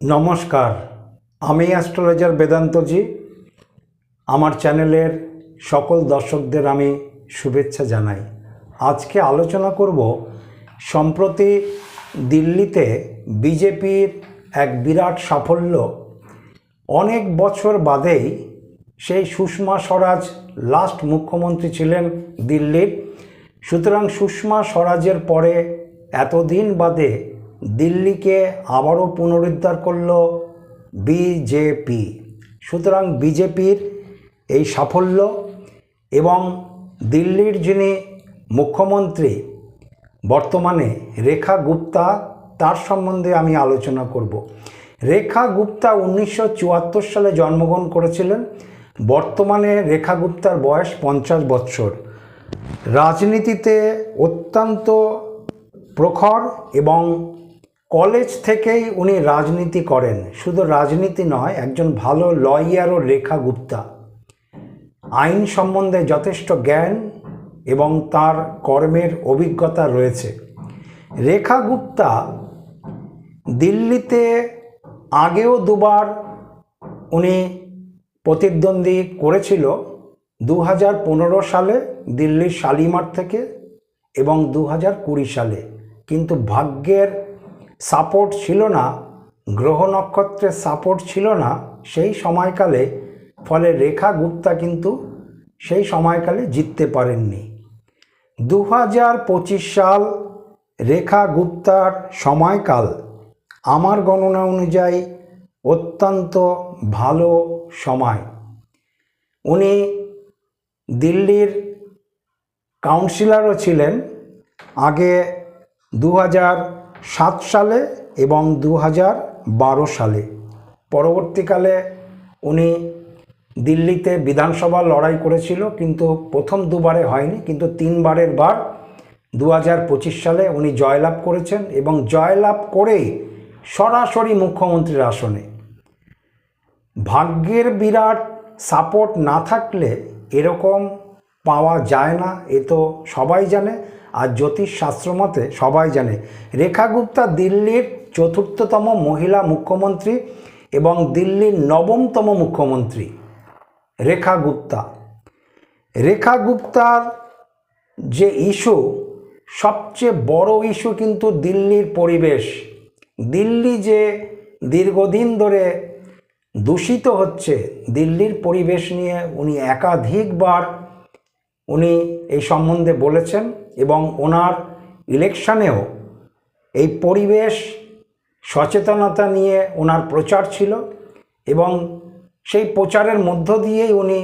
নমস্কার, আমি অ্যাস্ট্রোলজার বেদান্তজি। আমার চ্যানেলের সকল দর্শকদের আমি শুভেচ্ছা জানাই। আজকে আলোচনা করব, সম্প্রতি দিল্লিতে বিজেপির এক বিরাট সাফল্য, অনেক বছর বাদেই সেই সুষমা স্বরাজ লাস্ট মুখ্যমন্ত্রী ছিলেন দিল্লির। সুতরাং সুষমা স্বরাজের পরে এতদিন বাদে দিল্লিকে আবারও পুনরুদ্ধার করল বিজেপি। সুতরাং বিজেপির এই সাফল্য এবং দিল্লির যিনি মুখ্যমন্ত্রী, বর্তমানে রেখা গুপ্তা, তার সম্বন্ধে আমি আলোচনা করব। রেখা গুপ্তা উনিশশো চুয়াত্তর সালে জন্মগ্রহণ করেছিলেন। বর্তমানে রেখা গুপ্তার বয়স পঞ্চাশ বৎসর রাজনীতিতে অত্যন্ত প্রখর এবং কলেজ থেকেই উনি রাজনীতি করেন। শুধু রাজনীতি নয়, একজন ভালো লয়ারও রেখা গুপ্তা। আইন সম্বন্ধে যথেষ্ট জ্ঞান এবং তার কর্মের অভিজ্ঞতা রয়েছে। রেখা গুপ্তা দিল্লিতে আগেও দুবার উনি প্রতিদ্বন্দ্বী করেছিল দু হাজার পনেরো সালে দিল্লির শালিমার থেকে এবং দু হাজার কুড়ি সালে। কিন্তু ভাগ্যের সাপোর্ট ছিল না, গ্রহ নক্ষত্রের সাপোর্ট ছিল না, সেই সময়কালে, ফলে রেখা গুপ্তা কিন্তু সেই সময়কালে জিততে পারেননি। দু হাজার পঁচিশ সাল রেখা গুপ্তার সময়কাল আমার গণনা অনুযায়ী অত্যন্ত ভালো সময়। উনি দিল্লির কাউন্সিলরও ছিলেন। আগে দু হাজার সাত সালে এবং দু বারো সালে। পরবর্তীকালে উনি দিল্লিতে বিধানসভা লড়াই করেছিল, কিন্তু প্রথম দুবারে হয়নি, কিন্তু তিনবারের বার দু হাজার পঁচিশ সালে উনি জয়লাভ করেছেন এবং জয়লাভ করেই সরাসরি মুখ্যমন্ত্রীর আসনে। ভাগ্যের বিরাট সাপোর্ট না থাকলে এরকম পাওয়া যায় না, এ তো সবাই জানে। আর জ্যোতিষ শাস্ত্র মতে সবাই জানে। রেখা গুপ্তা দিল্লির চতুর্থতম মহিলা মুখ্যমন্ত্রী এবং দিল্লির নবমতম মুখ্যমন্ত্রী। রেখা গুপ্তা। রেখা গুপ্তার যে ইস্যু, সবচেয়ে বড় ইস্যু কিন্তু দিল্লির পরিবেশ। দিল্লি যে দীর্ঘদিন ধরে দূষিত হচ্ছে, দিল্লির পরিবেশ নিয়ে উনি একাধিকবার উনি এই সম্বন্ধে বলেছেন। এবং ওনার ইলেকশানেও এই পরিবেশ সচেতনতা নিয়ে ওনার প্রচার ছিল এবং সেই প্রচারের মধ্য দিয়েই উনি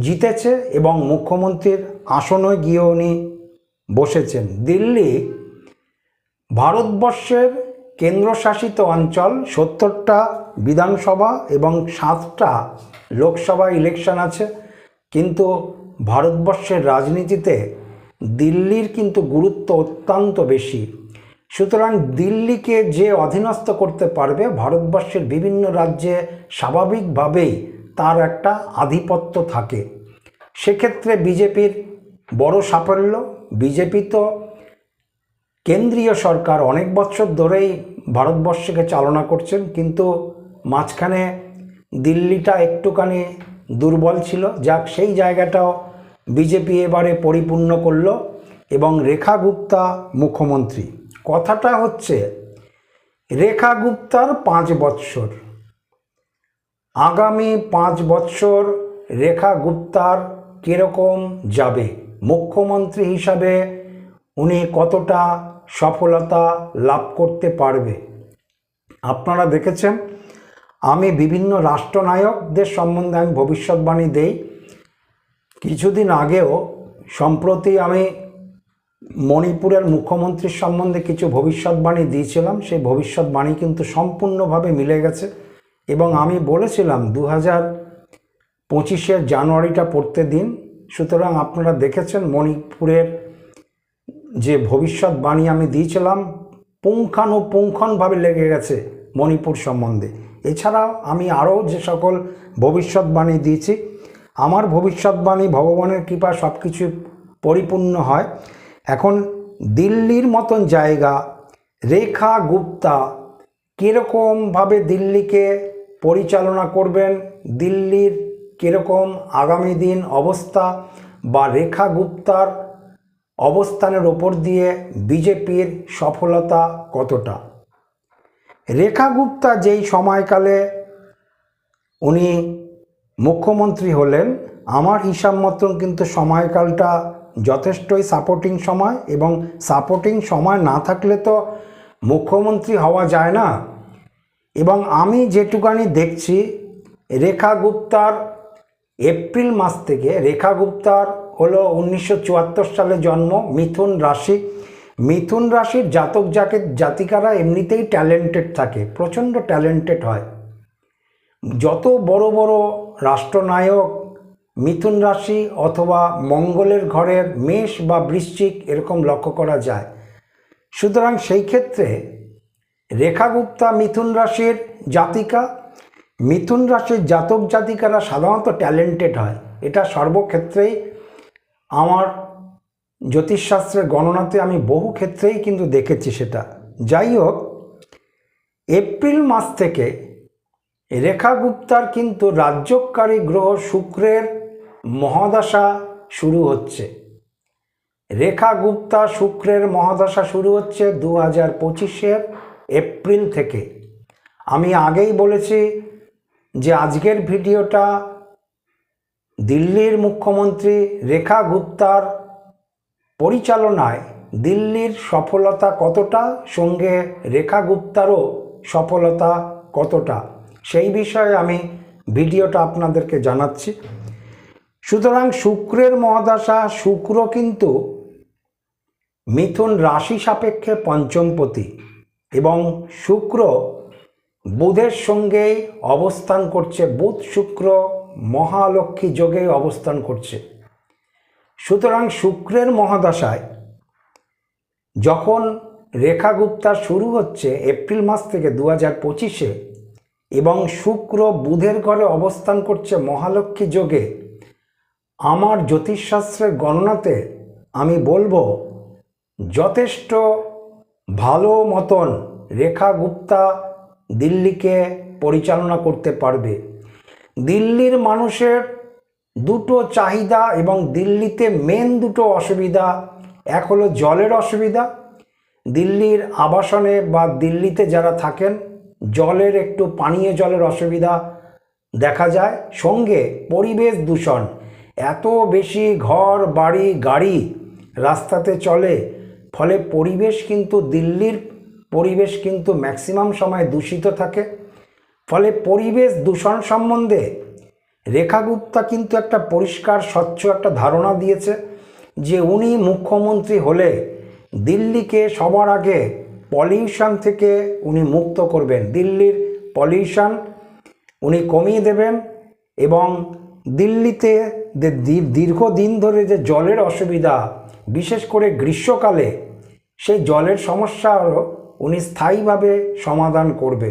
জিতেছে এবং মুখ্যমন্ত্রীর আসনে গিয়ে উনি বসেছেন। দিল্লি ভারতবর্ষের কেন্দ্রশাসিত অঞ্চল, সত্তরটা বিধানসভা এবং সাতটা লোকসভা ইলেকশন আছে। কিন্তু ভারতবর্ষের রাজনীতিতে দিল্লির কিন্তু গুরুত্ব অত্যন্ত বেশি। সুতরাং দিল্লিকে যে অধীনস্থ করতে পারবে, ভারতবর্ষের বিভিন্ন রাজ্যে স্বাভাবিকভাবেই তার একটা আধিপত্য থাকে। সেক্ষেত্রে বিজেপির বড় সাফল্য, বিজেপি তো কেন্দ্রীয় সরকার অনেক বছর ধরেই ভারতবর্ষকে চালনা করছেন, কিন্তু মাঝখানে দিল্লিটা একটুখানি দুর্বল ছিল। যাক, সেই জায়গাটাও বিজেপি এবারে পরিপূর্ণ করল এবং রেখা গুপ্তা মুখ্যমন্ত্রী। কথাটা হচ্ছে, রেখা গুপ্তার পাঁচ বৎসর। আগামী পাঁচ বৎসর রেখা গুপ্তার কীরকম যাবে? মুখ্যমন্ত্রী হিসাবে উনি কতটা সফলতা লাভ করতে পারবে? আপনারা দেখেছেন, আমি বিভিন্ন রাষ্ট্রনায়কদের সম্বন্ধে আমি ভবিষ্যৎবাণী দেই। কিছুদিন আগেও সম্প্রতি আমি মণিপুরের মুখ্যমন্ত্রীর সম্বন্ধে কিছু ভবিষ্যৎবাণী দিয়েছিলাম। সেই ভবিষ্যৎবাণী কিন্তু সম্পূর্ণভাবে মিলে গেছে এবং আমি বলেছিলাম দু হাজার পঁচিশের জানুয়ারিটা পড়তে দিন। সুতরাং আপনারা দেখেছেন মণিপুরের যে ভবিষ্যৎবাণী আমি দিয়েছিলাম, পুঙ্খানুপুঙ্খনভাবে লেগে গেছে মণিপুর সম্বন্ধে। এছাড়াও আমি আরও যে সকল ভবিষ্যৎবাণী দিয়েছি আমার ভবিষ্যৎবাণী, ভগবানের কৃপা সব কিছু পরিপূর্ণ হয়। এখন দিল্লির মতন জায়গা, রেখা গুপ্তা কীরকমভাবে দিল্লিকে পরিচালনা করবেন, দিল্লির কীরকম আগামী দিন অবস্থা বা রেখা গুপ্তার অবস্থানের ওপর দিয়ে বিজেপির সফলতা কতটা? রেখা গুপ্তা যেই সময়কালে উনি মুখ্যমন্ত্রী হলেন। আমার হিসাব মতন কিন্তু সময়কালটা যথেষ্টই সাপোর্টিং সময় এবং সাপোর্টিং সময় না থাকলে তো মুখ্যমন্ত্রী হওয়া যায় না। এবং আমি যেটুকানি দেখছি, রেখা গুপ্তার এপ্রিল মাস থেকে, রেখা গুপ্তার হলো উনিশশো চুয়াত্তর সালে জন্ম, মিথুন রাশি। মিথুন রাশির জাতক জাকে জাতিকারা এমনিতেই ট্যালেন্টেড থাকে, প্রচণ্ড ট্যালেন্টেড হয়। যত বড় বড় রাষ্ট্রনায়ক মিথুন রাশি অথবা মঙ্গলের ঘরের মেষ বা বৃশ্চিক এরকম লক্ষ্য করা যায়। সুতরাং সেই ক্ষেত্রে রেখা গুপ্তা মিথুন রাশির জাতিকা, মিথুন রাশির জাতক জাতিকারা সাধারণত ট্যালেন্টেড হয়। এটা সর্বক্ষেত্রেই আমার জ্যোতিষশাস্ত্রের গণনাতে আমি বহু ক্ষেত্রেই কিন্তু দেখেছি সেটা। যাই হোক, এপ্রিল মাস থেকে রেখা গুপ্তার কিন্তু রাজ্যকারী গ্রহ শুক্রের মহাদশা শুরু হচ্ছে। রেখা গুপ্তা শুক্রের মহাদশা শুরু হচ্ছে দু হাজার পঁচিশের এপ্রিল থেকে। আমি আগেই বলেছি যে আজকের ভিডিওটা দিল্লির মুখ্যমন্ত্রী রেখা গুপ্তার পরিচালনায় দিল্লির সফলতা কতটা, সঙ্গে রেখা গুপ্তারও সফলতা কতটা। সেই বিষয়ে আমি ভিডিওটা আপনাদেরকে জানাচ্ছি। সুতরাং শুক্রের মহাদশা, শুক্র কিন্তু মিথুন রাশি সাপেক্ষে পঞ্চমপতি এবং শুক্র বুধের সঙ্গেই অবস্থান করছে, বুধ শুক্র মহালক্ষ্মী যোগে অবস্থান করছে। সুতরাং শুক্রের মহাদশায় যখন রেখা গুপ্তার শুরু হচ্ছে, এপ্রিল মাস থেকে দু হাজার পঁচিশে এবং শুক্র বুধের ঘরে অবস্থান করছে মহালক্ষ্মী যোগে। আমার জ্যোতিষশাস্ত্রের গণনাতে আমি বলব, যথেষ্ট ভালো মতন রেখা গুপ্তা দিল্লিকে পরিচালনা করতে পারবে। দিল্লির মানুষের দুটো চাহিদা এবং দিল্লিতে মেন দুটো অসুবিধা, এক হলো জলের অসুবিধা। দিল্লির আবাসনে বা দিল্লিতে যারা থাকেন জলের একটু পানীয় জলের অসুবিধা দেখা যায়। সঙ্গে পরিবেশ দূষণ। এত বেশি ঘর, বাড়ি, গাড়ি রাস্তাতে চলে, ফলে পরিবেশ কিন্তু, দিল্লির পরিবেশ কিন্তু ম্যাক্সিমাম সময় দূষিত থাকে। ফলে পরিবেশ দূষণ সম্বন্ধে রেখা গুপ্তা কিন্তু একটা পরিষ্কার, স্বচ্ছ একটা ধারণা দিয়েছে যে উনি মুখ্যমন্ত্রী হলে দিল্লিকে সবার আগে পলিউশন থেকে উনি মুক্ত করবেন। দিল্লির পলিউশন উনি কমিয়ে দেবেন এবং দিল্লিতে দীর্ঘদিন ধরে যে জলের অসুবিধা, বিশেষ করে গ্রীষ্মকালে, সেই জলের সমস্যারও উনি স্থায়ীভাবে সমাধান করবে।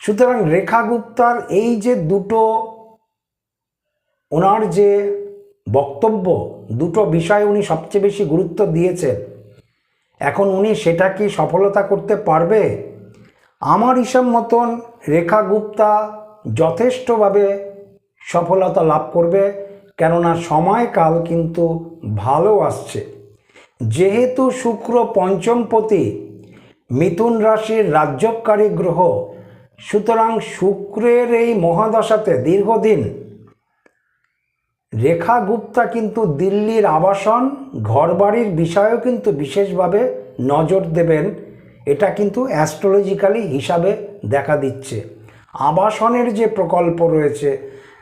সুতরাং রেখা গুপ্তার এই যে দুটো ওনার যে বক্তব্য, দুটো বিষয়ে উনি সবচেয়ে বেশি গুরুত্ব দিয়েছেন। এখন উনি সেটা কি সফলতা করতে পারবে? আমার হিসাব মতন রেখা গুপ্তা যথেষ্টভাবে সফলতা লাভ করবে, কেননা সময়কাল কিন্তু ভালো আসছে। যেহেতু শুক্র পঞ্চমপতি মিথুন রাশির রাজ্যকারী গ্রহ, সুতরাং শুক্রের এই মহাদশাতে দীর্ঘদিন রেখা গুপ্তা কিন্তু দিল্লির আবাসন, ঘরবাড়ির বিষয়েও কিন্তু বিশেষভাবে নজর দেবেন। এটা কিন্তু অ্যাস্ট্রোলজিক্যালি হিসাবে দেখা দিচ্ছে। আবাসনের যে প্রকল্প রয়েছে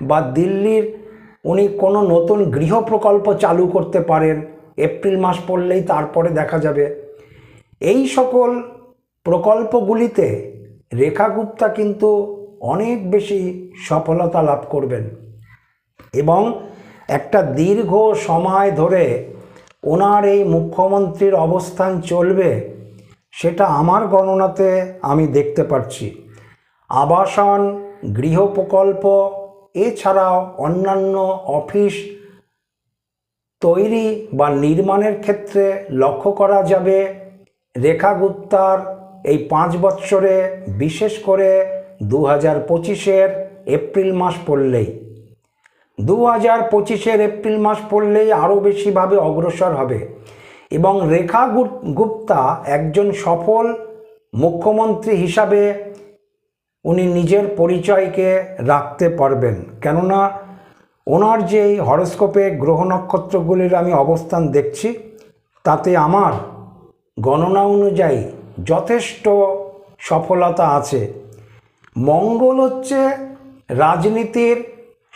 বা দিল্লির উনি কোনো নতুন গৃহ প্রকল্প চালু করতে পারেন, এপ্রিল মাস পড়লেই তারপরে দেখা যাবে। এই সকল প্রকল্পগুলিতে রেখা গুপ্তা কিন্তু অনেক বেশি সফলতা লাভ করবেন। এবং একটা দীর্ঘ সময় ধরে ওনার এই মুখ্যমন্ত্রীর অবস্থান চলবে, সেটা আমার গণনাতে আমি দেখতে পাচ্ছি আবাসন, গৃহ প্রকল্প, এছাড়াও অন্যান্য অফিস তৈরি বা নির্মাণের ক্ষেত্রে লক্ষ্য করা যাবে। রেখা গুপ্তার এই পাঁচ বৎসরে বিশেষ করে দু হাজার পঁচিশের এপ্রিল মাস পড়লেই। দু হাজার পঁচিশের এপ্রিল মাস পড়লেই আরও বেশিভাবে অগ্রসর হবে এবং রেখা গুপ- গুপ্তা একজন সফল মুখ্যমন্ত্রী হিসাবে উনি নিজের পরিচয়কে রাখতে পারবেন। কেননা ওনার যে এই হরস্কোপে গ্রহ নক্ষত্রগুলির আমি অবস্থান দেখছি, তাতে আমার গণনা অনুযায়ী যথেষ্ট সফলতা আছে। মঙ্গল হচ্ছে রাজনীতির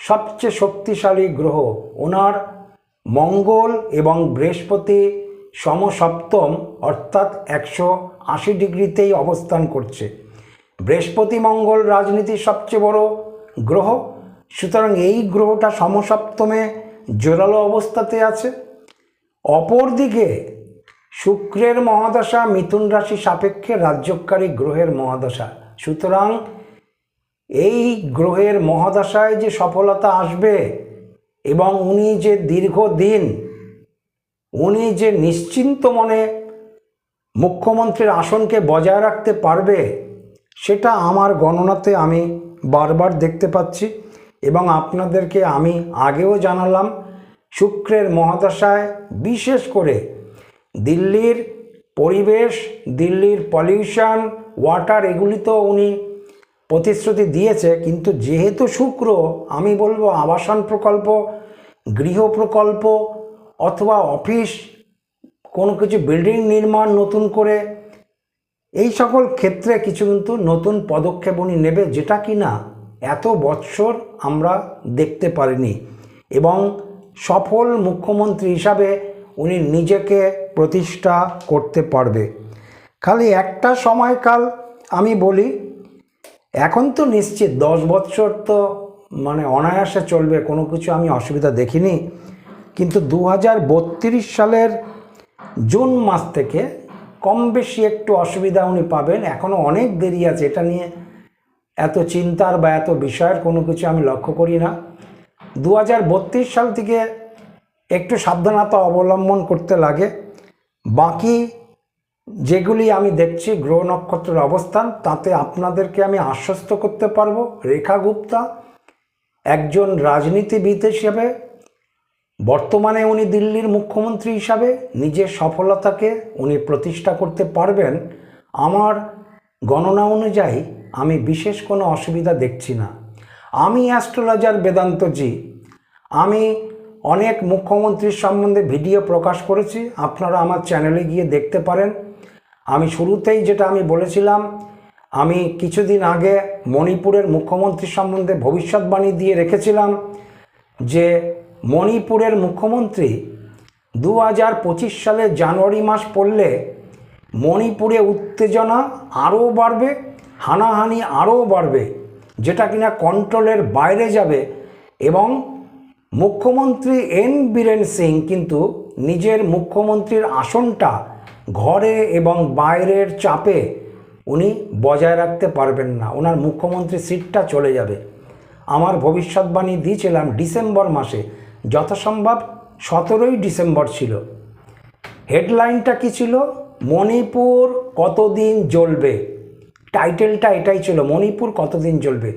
সবচেয়ে শক্তিশালী গ্রহ ওনার মঙ্গল এবং বৃহস্পতি সমসপ্তম, অর্থাৎ একশো আশি ডিগ্রিতেই অবস্থান করছে। বৃহস্পতি মঙ্গল রাজনীতির সবচেয়ে বড় গ্রহ। সুতরাং এই গ্রহটা সমসপ্তমে জোরালো অবস্থাতে আছে। অপরদিকে শুক্রের মহাদশা, মিথুন রাশি সাপেক্ষে রাজ্যকারী গ্রহের মহাদশা। সুতরাং এই গ্রহের মহাদশায় যে সফলতা আসবে এবং উনি যে দীর্ঘদিন, উনি যে নিশ্চিন্ত মনে মুখ্যমন্ত্রীর আসনকে বজায় রাখতে পারবে, সেটা আমার গণনাতে আমি বারবার দেখতে পাচ্ছি এবং আপনাদেরকে আমি আগেও জানালাম, শুক্রের মহাদশায় বিশেষ করে দিল্লির পরিবেশ, দিল্লির পলিউশন, ওয়াটার এগুলি তো উনি প্রতিশ্রুতি দিয়েছে, কিন্তু যেহেতু শুক্র, আমি বলব আবাসন প্রকল্প, গৃহ প্রকল্প অথবা অফিস, কোনো কিছু বিল্ডিং নির্মাণ নতুন করে, এই সকল ক্ষেত্রে কিছু কিন্তু নতুন পদক্ষেপ উনি নেবে, যেটা কি না এত বৎসর আমরা দেখতে পারিনি। এবং সফল মুখ্যমন্ত্রী হিসাবে উনি নিজেকে প্রতিষ্ঠা করতে পারবে। খালি একটা সময়কাল আমি বলি এখন তো নিশ্চিত, দশ বছর তো মানে অনায়াসে চলবে, কোনো কিছু আমি অসুবিধা দেখিনি। কিন্তু দু হাজার বত্রিশ সালের জুন মাস থেকে কম বেশি একটু অসুবিধা উনি পাবেন। এখনও অনেক দেরি আছে, এটা নিয়ে এত চিন্তার বা এত বিষয়ের কোনো কিছু আমি লক্ষ্য করি না। দু হাজার বত্রিশ সাল থেকে একটু সাবধানতা অবলম্বন করতে লাগে। বাকি যেগুলি আমি দেখছি গ্রহ নক্ষত্রের অবস্থান, তাতে আপনাদেরকে আমি আশ্বস্ত করতে পারব। রেখা গুপ্তা একজন রাজনীতিবিদ হিসেবে, বর্তমানে উনি দিল্লির মুখ্যমন্ত্রী হিসাবে, নিজের সফলতাকে উনি প্রতিষ্ঠা করতে পারবেন। আমার গণনা অনুযায়ী আমি বিশেষ কোনো অসুবিধা দেখছি না। আমি অ্যাস্ট্রোলজার বেদান্তজি। আমি অনেক মুখ্যমন্ত্রীর সম্বন্ধে ভিডিও প্রকাশ করেছি। আপনারা আমার চ্যানেলে গিয়ে দেখতে পারেন। আমি শুরুতেই যেটা আমি বলেছিলাম, আমি কিছুদিন আগে মণিপুরের মুখ্যমন্ত্রী সম্বন্ধে ভবিষ্যৎবাণী দিয়ে রেখেছিলাম যে মণিপুরের মুখ্যমন্ত্রী দু হাজার পঁচিশ সালে জানুয়ারি মাস পড়লে মণিপুরে উত্তেজনা আরও বাড়বে, হানাহানি আরও বাড়বে, যেটা কিনা কন্ট্রোলের বাইরে যাবে এবং মুখ্যমন্ত্রী এন বীরেন সিং কিন্তু নিজের মুখ্যমন্ত্রীর আসনটা ঘরে এবং বাইরের চাপে উনি বজায় রাখতে পারবেন না। ওনার মুখ্যমন্ত্রী সিটটা চলে যাবে। আমার ভবিষ্যৎবাণী দিয়েছিলাম ডিসেম্বর মাসে। যথাসম্ভব সতেরোই ডিসেম্বর ছিল। হেডলাইনটা কি ছিল? মণিপুর কতদিন জ্বলবে? টাইটেলটা এটাই ছিল, মণিপুর কতদিন জ্বলবে?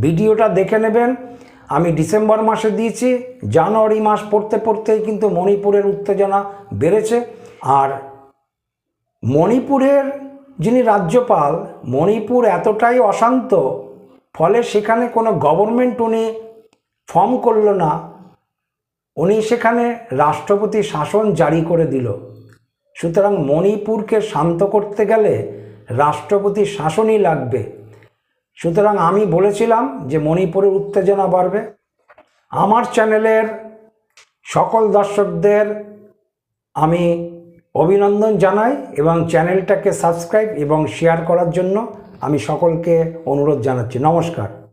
ভিডিওটা দেখে নেবেন। আমি ডিসেম্বর মাসে দিয়েছি, জানুয়ারি মাস পড়তে পড়তেই কিন্তু মণিপুরের উত্তেজনা বেড়েছে। আর মণিপুরের যিনি রাজ্যপাল, মণিপুর এতটাই অশান্ত, ফলে সেখানে কোনো গভর্নমেন্ট উনি ফর্ম করল না, উনি সেখানে রাষ্ট্রপতি শাসন জারি করে দিল। সুতরাং মণিপুরকে শান্ত করতে গেলে রাষ্ট্রপতি শাসনই লাগবে। সুতরাং আমি বলেছিলাম যে মণিপুরের উত্তেজনা বাড়বে। আমার চ্যানেলের সকল দর্শকদের আমি অভিনন্দন জানাই এবং চ্যানেলটাকে সাবস্ক্রাইব এবং শেয়ার করার জন্য আমি সকলকে অনুরোধ জানাচ্ছি। নমস্কার।